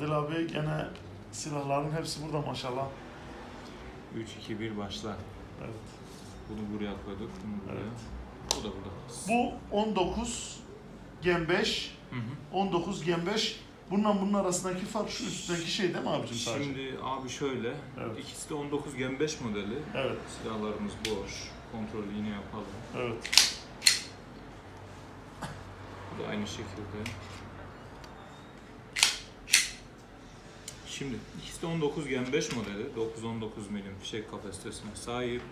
Adil abi gene silahların hepsi burada maşallah. 3, 2, 1 başla. Evet. Bunu buraya koyduk, bunu buraya. Evet. Bu da burada. Bu 19 Gen 5, Hı hı. 19 Gen 5. Bununla bunun arasındaki fark şu üstteki şey değil mi abicim sadece? Şimdi abi şöyle, Evet. ikisi de 19 Gen 5 modeli. Evet, Silahlarımız boş. Kontrolü yine yapalım. evet. Bu da aynı şekilde. Şimdi ikisi de 19 Gen 5 modeli. 9-19 milim fişek kapasitesine sahip.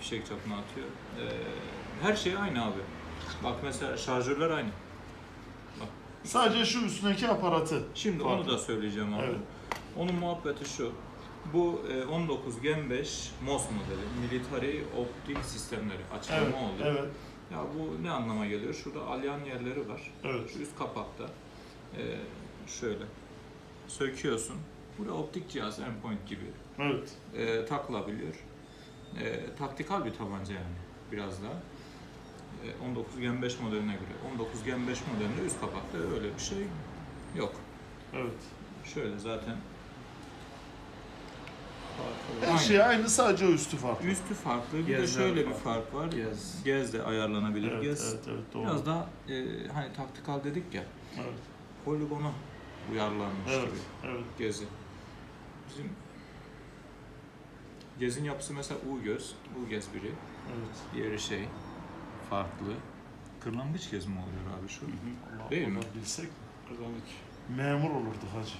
Fişek çapını atıyor. Ee, her şey aynı abi. Bak mesela şarjörler aynı. Sadece şu üstündeki aparatı. Şimdi Farklı. onu da söyleyeceğim abi. Evet. Onun muhabbeti şu. Bu e, 19 Gen 5 MOS modeli. Military Optik Sistemleri açıklama Evet, oldu. evet, Ya bu ne anlama geliyor? Şurada alyan yerleri var. evet. Şu üst kapakta e, şöyle söküyorsun. Buraya optik cihaz endpoint gibi Evet, e, takılabiliyor. E, taktikal bir tabanca yani biraz daha. E, 19 Gen 5 modeline göre. 19 Gen 5 modelinde üst kapakta öyle bir şey yok. evet. Şöyle zaten Her şey aynı sadece üstü farklı. üstü farklı. Bir de Gezler şöyle bir farklı. fark var. Gez. Gez de ayarlanabilir. Evet, Gez evet, evet, doğru. biraz daha e, hani taktikal dedik ya. Evet, Poligona uyarlanmış evet, gibi. evet. Gezi. Bizim Gezin yapısı mesela U göz, U gez biri. evet. Diğeri şey farklı. Kırlangıç gez mi oluyor abi şu? Allah Değil Allah mi? Bilsek Kazandık. memur olurduk hacı.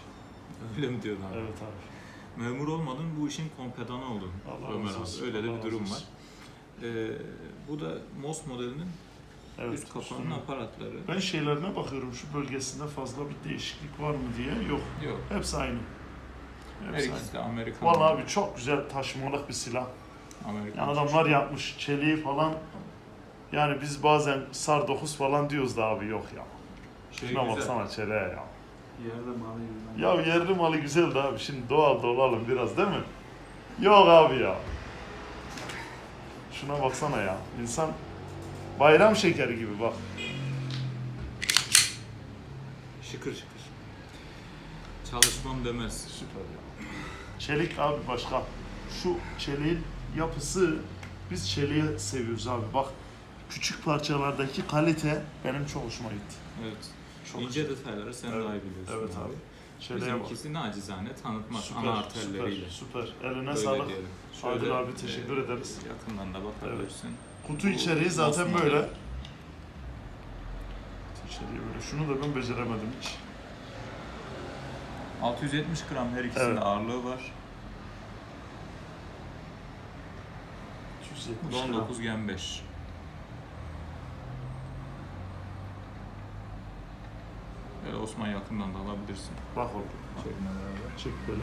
Öyle mi diyorsun abi? Evet abi. Memur olmadın bu işin kompedanı oldun Allah Ömer abi. Öyle de bir durum var. Ee, bu da MOS modelinin Evet. üst üstüne- aparatları. Ben şeylerine bakıyorum şu bölgesinde fazla bir değişiklik var mı diye. Yok. Yok. Hepsi aynı. Her Hepsi aynı. ikisi de Amerikan. Vallahi abi çok güzel taşımalık bir silah. Amerikan. Yani adamlar yapmış çeliği falan. Yani biz bazen SAR 9 falan diyoruz da abi yok ya. şey Şuna güzel. baksana çeleğe ya. Yerde malı. Ya yerli malı güzel de abi şimdi doğal da olalım biraz değil mi? Yok abi ya. Şuna baksana ya. İnsan bayram şekeri gibi bak. Şıkır şıkır. Çalışmam demez. Süper ya. Çelik abi başka. Şu çeliğin yapısı biz çeliği seviyoruz abi. Bak küçük parçalardaki kalite benim çok hoşuma gitti. Evet. Çok İnce güzel. detayları sen Evet, daha iyi biliyorsun. Evet abi. Çeliğe bak. Bizimkisi nacizane tanıtmak Süper, ana arterleriyle. süper, süper. Eline Öyle sağlık. diyelim. Adil abi teşekkür ederiz. Yakından da bakabilirsin. Kutu içeriği zaten böyle. Kutu içeriği böyle. Şunu da ben beceremedim hiç. 670 gram her ikisinin Evet. ağırlığı var. 270 Bu da gram. 19 gen 5. Böyle Osman yakından da alabilirsin. Bak beraber. Çek böyle.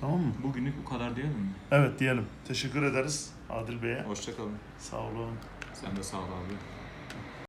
Tamam mı? Bugünlük bu kadar diyelim mi? Evet diyelim. Teşekkür ederiz Adil Bey'e. Hoşçakalın. Sağ olun. Sen de sağ ol abi.